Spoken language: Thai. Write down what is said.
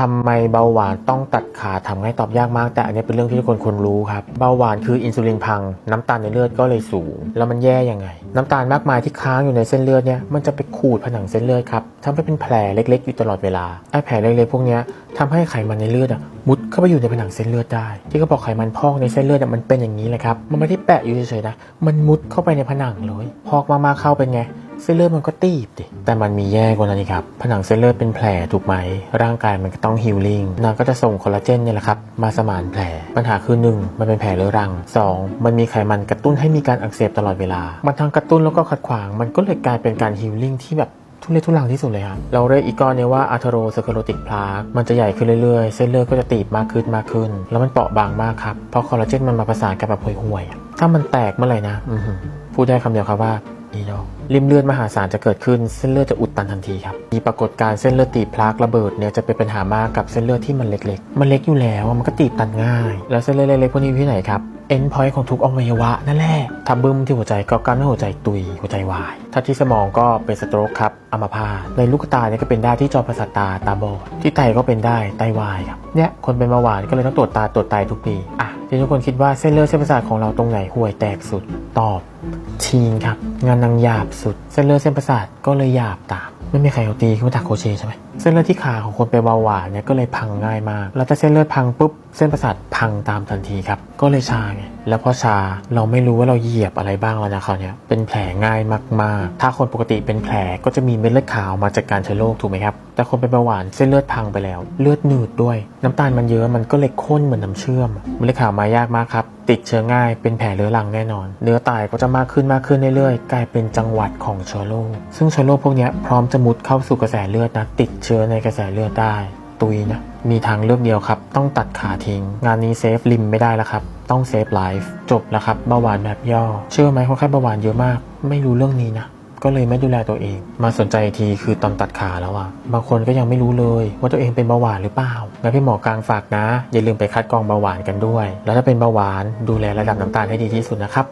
ทำไมเบาหวานต้องตัดขาทำให้ตอบยากมาก แต่อันนี้เป็นเรื่องที่ทุกคนควรรู้ครับเบาหวานคืออินซูลินพัง น้ำตาลในเลือดก็เลยสูง แล้วมันแย่ยังไง น้ำตาลมากมายที่ค้างอยู่ในเส้นเลือดเนี่ยมันจะไปขูดผนังเส้นเลือดครับทำให้เป็นแผลเล็กๆ อยู่ตลอดเวลาไอ้แผลเล็กๆพวกเนี้ยทำให้ไขมันในเลือดอะมุดเข้าไปอยู่ในผนังเส้นเลือดได้ ที่เขาบอกไขมันพอกในเส้นเลือดอะมันเป็นอย่างนี้แหละครับมันไม่ได้แปะอยู่เฉยๆนะมันมุดเข้าไปในผนังเลย พอกมากๆเข้าเป็นไง เส้นเลือดมันก็ตีบดิแต่มันมีแย่กว่านั้นอีกครับ ผนังเส้นเลือดเป็นแผลถูกไหม ร่างกายมันก็ต้องฮิลลิ่งนางก็จะส่งคอลลาเจนเนี่ยแหละครับ มาสมานแผล ปัญหาคือ 1 มันเป็นแผลเรื้อรัง 2 มันมีไขมันกระตุ้นให้มีการอักเสบตลอดเวลา มันทั้งกระตุ้นแล้วก็ขัดขวาง มันก็เลยกลายเป็นการฮิลลิ่งที่แบบทุเรศทุลังที่สุดเลยครับ เราเรียกอีกก้อนเนี้ว่าอะเทโรสเคโรติกพลาร์มันจะใหญ่ขึ้นเรื่อยๆ เส้นเลือดก็จะตีบมากขึ้นมากขึ้น แล้วมันเปราะบางมากครับ เพราะคอลลาเจนมันมาประสานกับแบบห่วยๆ ถ้ามันแตกเมื่อไหร่นะพูดได้คำเดียวครับว่า อีดอกริมเลือดมหาศาลจะเกิดขึ้นเส้นเลือดจะอุดตันทันทีครับมีปรากฏการณ์เส้นเลือดตีบพลากระเบิดเนี่ยจะเป็นปัญหามากกับเส้นเลือดที่มันเล็กๆ มันเล็กอยู่แล้วมันก็ตีบตันง่าย แล้วเส้นเลือดเล็กๆพวกนี้อยู่ที่ไหนครับเอ็นพอยต์ของทุกอวัยวะนั่นแหละถ้าบึ้มที่หัวใจก็กล้ามเนื้อหัวใจตุยหัวใจวาย ถ้าที่สมองก็เป็นสโตรกครับอัมพาตในลูกตาเนี่ยก็เป็นได้ที่จอประสาทตาตาบอดที่ไตก็เป็นได้ไตวายครับเนี่ยคนเป็นเบาหวานก็เลยต้องตรวจตาตรวจไตทุกปีอะ ที่ทุกคนคิดว่าเส้นเลือดเส้นประสาทของเราตรงไหนห่วยแตกสุดตอบชีนครับ งานนางหยาบสุด เส้นเลือดเส้นประสาทก็เลยหยาบตามไม่มีใครเอาตีขึ้นมาตากโคเชใช่ไหมเส้นเลือดที่ขาของคนเป็นเบาหวานเนี่ยก็เลยพังง่ายมาก แล้วถ้าเส้นเลือดพังปุ๊บเส้นประสาทพังตามทันทีครับก็เลยชาไง แล้วพอชาเราไม่รู้ว่าเราเหยียบอะไรบ้างแล้วนะเขาวเนี่ยเป็นแผลง่ายมากๆ ถ้าคนปกติเป็นแผลก็จะมีเม็ดเลือดขาวมาจากการเชื้อโรคถูกไหมครับ แต่คนเป็นเบาหวานเส้นเลือดพังไปแล้ว เลือดหนืดด้วย น้ำตาลมันเยอะมันก็เลยข้นเหมือนน้ำเชื่อมเม็ดเลือดขาวมายากมากครับติดเชื้อง่ายเป็นแผลเรื้อรังแน่นอน เนื้อตายก็จะมากขึ้นมากขึ้นเรื่อยๆ กลายเป็นจังหวัดของเชื้อโรคซึ่งเชื้อโรคพวกนี้พร้อมจะมุดเข้าสู่กระแสเลือดนะติดเชื้อในกระแสเลือดได้ ตุยนะ มีทางเลือกเดียวครับ ต้องตัดขาทิ้ง งานนี้เซฟลิมไม่ได้แล้วครับ ต้องเซฟไลฟ์ จบแล้วครับเบาหวานแบบย่อ เชื่อไหมคนไข้เบาหวานเยอะมาก ไม่รู้เรื่องนี้นะก็เลยไม่ดูแลตัวเอง มาสนใจทีคือตอนตัดขาแล้วอะบางคนก็ยังไม่รู้เลย ว่าตัวเองเป็นเบาหวานหรือเปล่า งั้นพี่หมอกลางฝากนะ อย่าลืมไปคัดกรองเบาหวานกันด้วย แล้วถ้าเป็นเบาหวานดูแลระดับน้ำตาลให้ดีที่สุดนะครับ